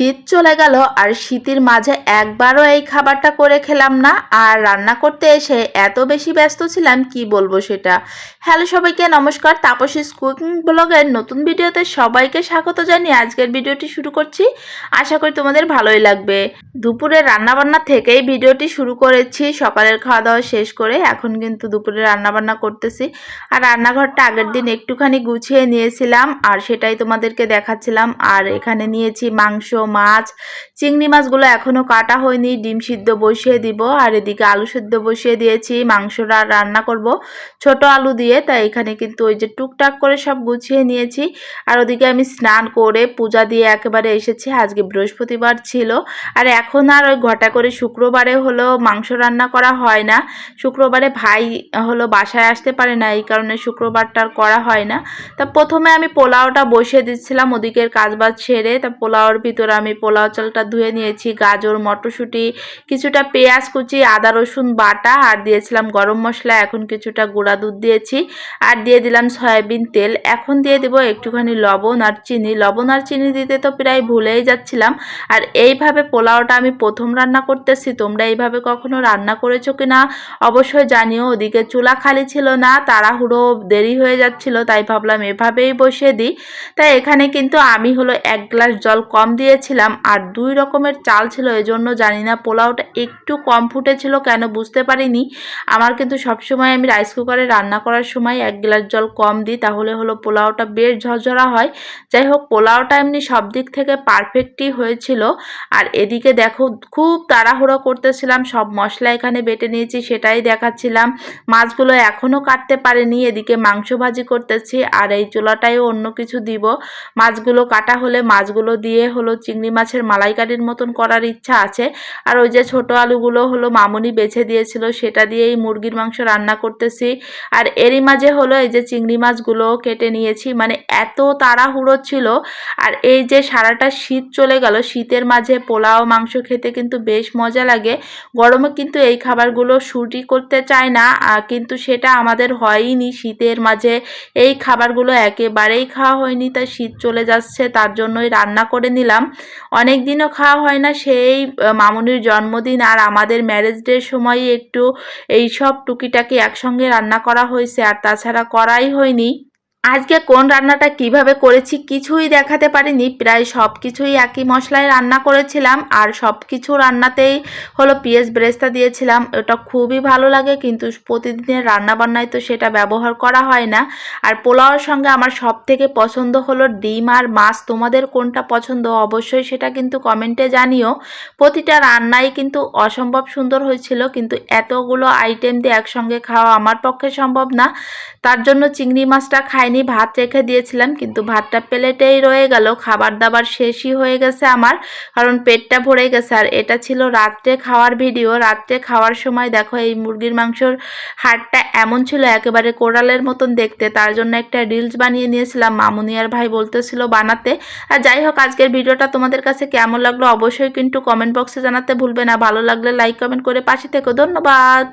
শীত চলে গেল আর শীতের মাঝে একবারও এই খাবারটা করে খেলাম না। আর রান্না করতে এসে এত বেশি ব্যস্ত ছিলাম, কি বলব সেটা? হ্যালো সবাইকে, নমস্কার। তাপসী কুকিং ব্লগের নতুন ভিডিওতে সবাইকে স্বাগত জানিয়ে আজকের ভিডিওটি শুরু করছি। আশা করি তোমাদের ভালোই লাগবে। দুপুরে রান্নাবান্না থেকেই ভিডিওটি শুরু করেছি। সকালের খাওয়া দাওয়া শেষ করে এখন কিন্তু দুপুরে রান্নাবান্না করতেছি। আর রান্নাঘরটা আগের দিন একটুখানি গুছিয়ে নিয়েছিলাম আর সেটাই তোমাদেরকে দেখাচ্ছিলাম। আর এখানে নিয়েছি মাংস মাছ। চিংড়ি মাছগুলো এখনও কাটা হয়নি, ডিম সিদ্ধ বসিয়ে দিব। আর এদিকে আলু সিদ্ধ বসিয়ে দিয়েছি, মাংসটা রান্না করব ছোট আলু দিয়ে। তাই এখানে কিন্তু ওই যে টুকটাক করে সব গুছিয়ে নিয়েছি। আর ওদিকে আমি স্নান করে পূজা দিয়ে একেবারে এসেছি। আজকে বৃহস্পতিবার ছিল। আর এখন আর ওই ঘটা করে শুক্রবারে হলো মাংস রান্না করা হয় না। শুক্রবারে ভাই হলো বাসায় আসতে পারে না, এই কারণে শুক্রবারটা আর করা হয় না। তা প্রথমে আমি পোলাওটা বসিয়ে দিচ্ছিলাম, ওদিকের কাজবাজ সেরে। তা পোলাওর ভিতরে আমি পোলাও চালটা ধুয়ে নিয়েছি, গাজর, মটরশুঁটি, কিছুটা পেঁয়াজ কুচি, আদা, রসুন বাটা, আর দিয়েছিলাম গরম মশলা, এখন কিছুটা গুঁড়া দুধ দিয়েছি, আর দিয়ে দিলাম সয়াবিন তেল। এখন দিয়ে দেবো একটুখানি লবণ আর চিনি। লবণ আর চিনি দিতে তো প্রায় ভুলেই যাচ্ছিলাম, আর এইভাবে পোলাওটা আমি প্রথম রান্না করতেছি, তোমরা এইভাবে কখনো রান্না করেছ কি না অবশ্যই জানিও। ওদিকে চুলা খালি ছিল না, তাড়াহুড়ো দেরি হয়ে যাচ্ছিল, তাই ভাবলাম এভাবেই বসিয়ে দিই। তাই এখানে কিন্তু আমি হলো এক গ্লাস জল কম দিয়েছিলাম আর দুই রকমের চাল ছিল, এজন্য জানি না পোলাওটা একটু কম ফুটেছিল কেন বুঝতে পারিনি। আমার কিন্তু সবসময় আমি রাইস কুকারে রান্না করার সময় এক গ্লাস জল কম দিই, তাহলে হলো পোলাওটা বেশ ঝরঝরা হয়। যাই হোক, পোলাওটা এমনি সব দিক থেকে পারফেক্টই হয়েছিল। আর এদিকে দেখো, খুব তাড়াহুড়ো করতেছিলাম, সব মশলা এখানে বেটে নিয়েছি, সেটাই দেখাচ্ছিলাম। মাছগুলো এখনও কাটতে পারেনি, এদিকে মাংস ভাজি করতেছি, আর এই চুলাটায়ও অন্য কিছু দিব। মাছগুলো কাটা হলে মাছগুলো দিয়ে হলো চিংড়ি মাছের মালাইকারির মতন করার ইচ্ছা আছে। আর ওই যে ছোট আলুগুলো হলো মামুনি বেছে দিয়েছিল, সেটা দিয়েই মুরগির মাংস রান্না করতেছি। আর এরই মাঝে হলো এই যে চিংড়ি মাছগুলো কেটে নিয়েছি মানে এত তাড়াহুড়ো ছিল। আর এই যে সারাটা শীত চলে গেল, শীতের মাঝে পোলাও, মাংস খেতে কিন্তু বেশ মজা লাগে। গরমে কিন্তু এই খাবারগুলো শুটি করতে চায় না কিন্তু সেটা আমাদের হয়ইনি শীতের মাঝে। এই খাবারগুলো একেবারেই খাওয়া হয়নি, তাই শীত চলে যাচ্ছে, তার জন্যই রান্না করে নিলাম। অনেক দিনও খাওয়া হয় না, সেই মামুনির জন্মদিন আর আমাদের ম্যারেজ ডের সময় একটু এই সব টুকিটাকি একসঙ্গে রান্না করা হয়েছে আর তাছাড়া করাই হয়নি। আজকে কোন রান্নাটা কীভাবে করেছি কিছুই দেখাতে পারিনি, প্রায় সব কিছুই একই মশলায় রান্না করেছিলাম আর সব কিছু রান্নাতেই হলো পিএস ব্রেস্তা দিয়েছিলাম, ওটা খুবই ভালো লাগে কিন্তু প্রতিদিনের রান্না বান্নায় তো সেটা ব্যবহার করা হয় না। আর পোলাওর সঙ্গে আমার সব থেকে পছন্দ হলো ডিম আর মাছ, তোমাদের কোনটা পছন্দ অবশ্যই সেটা কিন্তু কমেন্টে জানিও। প্রতিটা রান্নাই কিন্তু অসম্ভব সুন্দর হয়েছিল কিন্তু এতগুলো আইটেম দিয়ে একসঙ্গে খাওয়া আমার পক্ষে সম্ভব না, তার জন্য চিংড়ি মাছটা খাই খাইনি ভাত রেখে দিয়েছিলাম, কিন্তু ভাতটা প্লেটেই রয়ে গেল। খাবার দাবার শেষই হয়ে গেছে আমার, কারণ পেটটা ভরে গেছে। আর এটা ছিল রাত্রে খাওয়ার ভিডিও। রাত্রে খাওয়ার সময় দেখো, এই মুরগির মাংসর হাড়টা এমন ছিল, একেবারে কোড়ালের মতন দেখতে। তার জন্য একটা রিলস বানিয়ে নিয়েছিলাম। মামুনিয়ার ভাই বলতেছিল বানাতে। আর যাই হোক, আজকের ভিডিওটা তোমাদের কাছে কেমন লাগল অবশ্যই কিন্তু কমেন্ট বক্সে জানাতে ভুলবে না। ভালো লাগলে লাইক কমেন্ট করে পাশে থেকো। ধন্যবাদ!